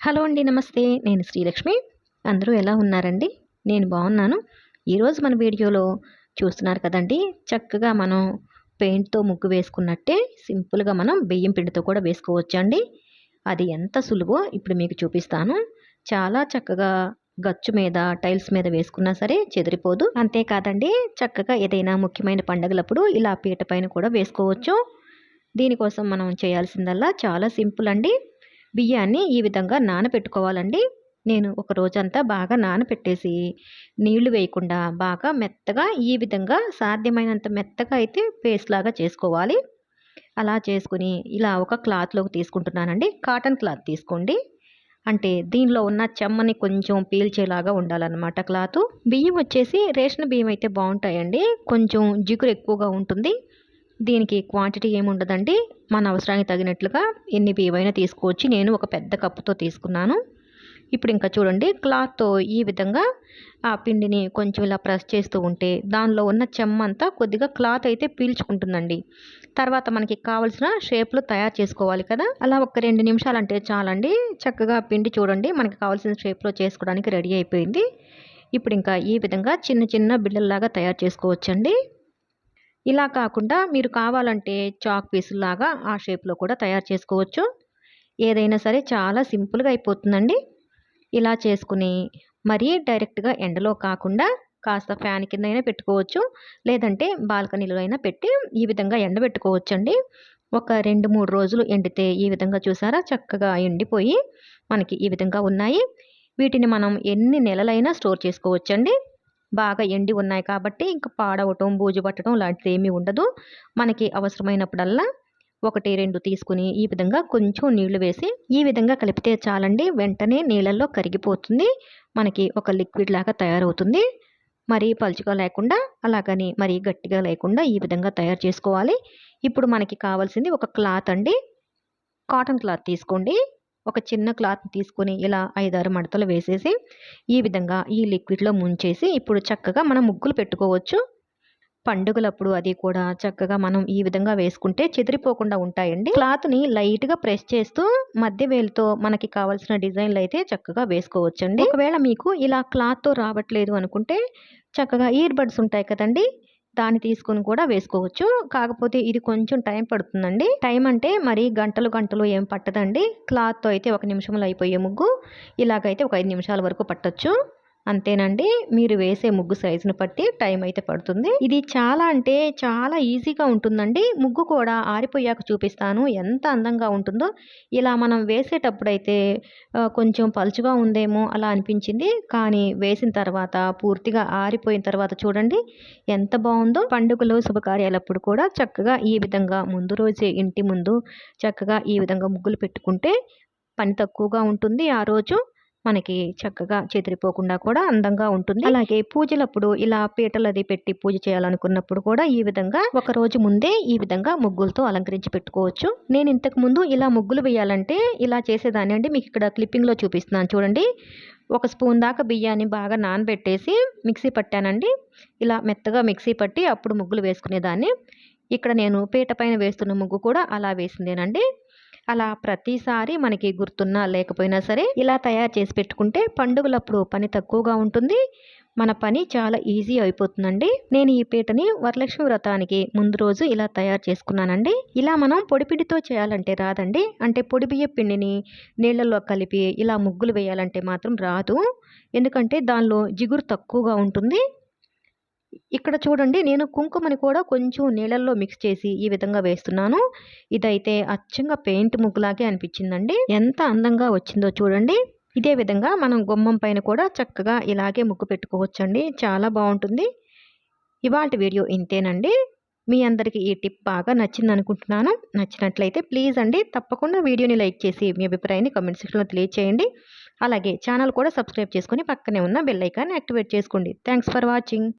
Hello అండి నమస్తే. నేను శ్రీలక్ష్మి. అందరూ ఎలా ఉన్నారండి? నేను బాగున్నాను. ఈరోజు మన వీడియోలో చూస్తున్నారు కదండి చక్కగా మనం పెయింట్తో ముగ్గు వేసుకున్నట్టే సింపుల్గా మనం బియ్యం పిండితో కూడా వేసుకోవచ్చండి. అది ఎంత సులువో ఇప్పుడు మీకు చూపిస్తాను. చాలా చక్కగా గచ్చు మీద టైల్స్ మీద వేసుకున్నా సరే చెదిరిపోదు. అంతేకాదండి చక్కగా ఏదైనా ముఖ్యమైన పండగలప్పుడు ఇలా పీట పైన కూడా వేసుకోవచ్చు. దీనికోసం మనం చేయాల్సిందల్లా చాలా సింపుల్ అండి. బియ్యాన్ని ఈ విధంగా నానబెట్టుకోవాలండి. నేను ఒక రోజంతా బాగా నానబెట్టేసి నీళ్ళు వేయకుండా బాగా మెత్తగా ఈ విధంగా సాధ్యమైనంత మెత్తగా అయితే పేస్ట్ లాగా చేసుకోవాలి. అలా చేసుకుని ఇలా ఒక క్లాత్లోకి తీసుకుంటున్నానండి. కాటన్ క్లాత్ తీసుకోండి. అంటే దీనిలో ఉన్న చెమ్మని కొంచెం పీల్చేలాగా ఉండాలన్నమాట క్లాత్. బియ్యం వచ్చేసి రేషన్ బియ్యం అయితే బాగుంటాయండి. కొంచెం జిగురు ఎక్కువగా ఉంటుంది. దీనికి క్వాంటిటీ ఏముండదండి? మన అవసరానికి తగినట్లుగా ఎన్ని బియ్యమైనా తీసుకోవచ్చు. నేను ఒక పెద్ద కప్పుతో తీసుకున్నాను. ఇప్పుడు ఇంకా చూడండి క్లాత్తో ఈ విధంగా ఆ పిండిని కొంచెం ఇలా ప్రెస్ చేస్తూ ఉంటే దానిలో ఉన్న చెమ్మంతా కొద్దిగా క్లాత్ అయితే పీల్చుకుంటుందండి. తర్వాత మనకి కావలసిన షేప్లు తయారు చేసుకోవాలి కదా? అలా ఒక రెండు నిమిషాలు అంటే చాలండి. చక్కగా పిండి చూడండి మనకి కావాల్సిన షేప్లో చేసుకోవడానికి రెడీ అయిపోయింది. ఇప్పుడు ఇంకా ఈ విధంగా చిన్న చిన్న బిళ్ళల్లాగా తయారు చేసుకోవచ్చండి. ఇలా కాకుండా మీరు కావాలంటే చాక్ పీసులాగా ఆ షేప్లో కూడా తయారు చేసుకోవచ్చు. ఏదైనా సరే చాలా సింపుల్గా అయిపోతుందండి. ఇలా చేసుకుని మరీ డైరెక్ట్గా ఎండలో కాకుండా కాస్త ఫ్యాన్ కింద అయినా పెట్టుకోవచ్చు. లేదంటే బాల్కనీలో అయినా పెట్టి ఈ విధంగా ఎండబెట్టుకోవచ్చు అండి ఒక రెండు మూడు రోజులు ఎండితే ఈ విధంగా చూసారా? చక్కగా ఎండిపోయి మనకి ఈ విధంగా ఉన్నాయి. వీటిని మనం ఎన్ని నెలలైనా స్టోర్ చేసుకోవచ్చండి. బాగా ఎండి ఉన్నాయి కాబట్టి ఇంకా పాడవటం బూజు పట్టడం లాంటిది ఏమీ ఉండదు. మనకి అవసరమైనప్పుడల్లా ఒకటి రెండు తీసుకుని ఈ విధంగా కొంచెం నీళ్ళు వేసి ఈ విధంగా కలిపితే చాలండి. వెంటనే నీళ్ళల్లో కరిగిపోతుంది. మనకి ఒక లిక్విడ్ లాగా తయారవుతుంది. మరీ పలుచుగా లేకుండా అలాగని మరీ గట్టిగా లేకుండా ఈ విధంగా తయారు చేసుకోవాలి. ఇప్పుడు మనకి కావాల్సింది ఒక క్లాత్ అండి. కాటన్ క్లాత్ తీసుకోండి. ఒక చిన్న క్లాత్ తీసుకొని ఇలా ఐదారు మడతలు వేసేసి ఈ విధంగా ఈ లిక్విడ్లో ముంచేసి ఇప్పుడు చక్కగా మనం ముగ్గులు పెట్టుకోవచ్చు. పండుగలప్పుడు అది కూడా చక్కగా మనం ఈ విధంగా వేసుకుంటే చెదిరిపోకుండా ఉంటాయండి. క్లాత్ని లైట్గా ప్రెస్ చేస్తూ మధ్య వేలుతో మనకి కావాల్సిన డిజైన్లు అయితే చక్కగా వేసుకోవచ్చండి. ఒకవేళ మీకు ఇలా క్లాత్తో రావట్లేదు అనుకుంటే చక్కగా ఇయర్ బడ్స్ ఉంటాయి కదండి. దాన్ని తీసుకుని కూడా వేసుకోవచ్చు. కాకపోతే ఇది కొంచెం టైం పడుతుందండి. టైం అంటే మరి గంటలు గంటలు ఏం పట్టదండి. క్లాత్తో అయితే ఒక నిమిషంలో అయిపోయే ముగ్గు. ఇలాగైతే ఒక ఐదు నిమిషాల వరకు పట్టచ్చు. అంతేనండి. మీరు వేసే ముగ్గు సైజును బట్టి టైం అయితే పడుతుంది. ఇది చాలా అంటే చాలా ఈజీగా ఉంటుందండి. ముగ్గు కూడా ఆరిపోయాక చూపిస్తాను. ఎంత అందంగా ఉంటుందో ఇలా మనం వేసేటప్పుడైతే కొంచెం పలుచుగా ఉందేమో అలా అనిపించింది. కానీ వేసిన తర్వాత పూర్తిగా ఆరిపోయిన తర్వాత చూడండి ఎంత బాగుందో. పండుగలు శుభకార్యాలప్పుడు కూడా చక్కగా ఈ విధంగా ముందు రోజే ఇంటి ముందు చక్కగా ఈ విధంగా ముగ్గులు పెట్టుకుంటే పని తక్కువగా ఉంటుంది. ఆ రోజు మనకి చక్కగా చెదిరిపోకుండా కూడా అందంగా ఉంటుంది. అలాగే పూజలప్పుడు ఇలా పీటలు అది పెట్టి పూజ చేయాలనుకున్నప్పుడు కూడా ఈ విధంగా ఒక రోజు ముందే ఈ విధంగా ముగ్గులతో అలంకరించి పెట్టుకోవచ్చు. నేను ఇంతకు ముందు ఇలా ముగ్గులు వేయాలంటే ఇలా చేసేదాన్ని అండి. మీకు ఇక్కడ క్లిప్పింగ్లో చూపిస్తున్నాను చూడండి. ఒక స్పూన్ దాకా బియ్యాన్ని బాగా నానబెట్టేసి మిక్సీ పట్టానండి. ఇలా మెత్తగా మిక్సీ పట్టి అప్పుడు ముగ్గులు వేసుకునేదాన్ని. ఇక్కడ నేను పీట పైన వేస్తున్న ముగ్గు కూడా అలా వేసిందేనండి. అలా ప్రతిసారి మనకి గుర్తున్నా లేకపోయినా సరే ఇలా తయారు చేసి పెట్టుకుంటే పండుగలప్పుడు పని తక్కువగా ఉంటుంది. మన పని చాలా ఈజీ అయిపోతుందండి. నేను ఈ పీటని వరలక్ష్మి వ్రతానికి ముందు రోజు ఇలా తయారు చేసుకున్నానండి. ఇలా మనం పొడిపిడితో చేయాలంటే రాదండి. అంటే పొడి బియ్య పిండిని నీళ్ళల్లో కలిపి ఇలా ముగ్గులు వేయాలంటే మాత్రం రాదు. ఎందుకంటే దానిలో జిగురు తక్కువగా ఉంటుంది. ఇక్కడ చూడండి నేను కుంకుమని కూడా కొంచెం నీళ్ళల్లో మిక్స్ చేసి ఈ విధంగా వేస్తున్నాను. ఇదైతే అచ్చంగా పెయింట్ ముగ్గులాగే అనిపించిందండి. ఎంత అందంగా వచ్చిందో చూడండి. ఇదే విధంగా మనం గుమ్మం పైన కూడా చక్కగా ఇలాగే ముగ్గు పెట్టుకోవచ్చండి. చాలా బాగుంటుంది. ఇవాళ వీడియో ఇంతేనండి. మీ అందరికీ ఈ టిప్ బాగా నచ్చింది అనుకుంటున్నాను నచ్చినట్లయితే ప్లీజ్ అండి తప్పకుండా వీడియోని లైక్ చేసి మీ అభిప్రాయాన్ని కమెంట్ సెక్షన్లో తెలియచేయండి. అలాగే ఛానల్ కూడా సబ్స్క్రైబ్ చేసుకుని పక్కనే ఉన్న బెల్ ఐకాన్ని యాక్టివేట్ చేసుకోండి. Thanks for watching.